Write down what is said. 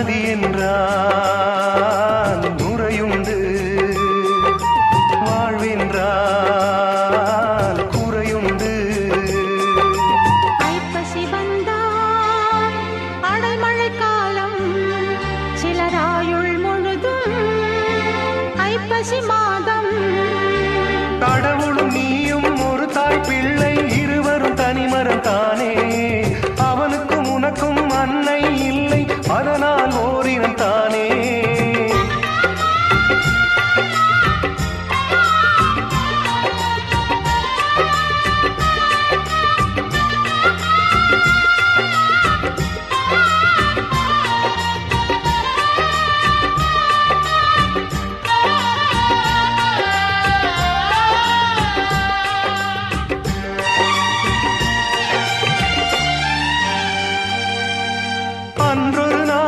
நதி என்றான் நுரையுண்டு வாழ்வென்றால் குறையுண்டு. ஐப்பசி வந்தால் அடைமழை காலம் சிலராயுள் முழுதும் ஐப்பசி மாதம் நான் உனக்கும் ஓரினம் தானே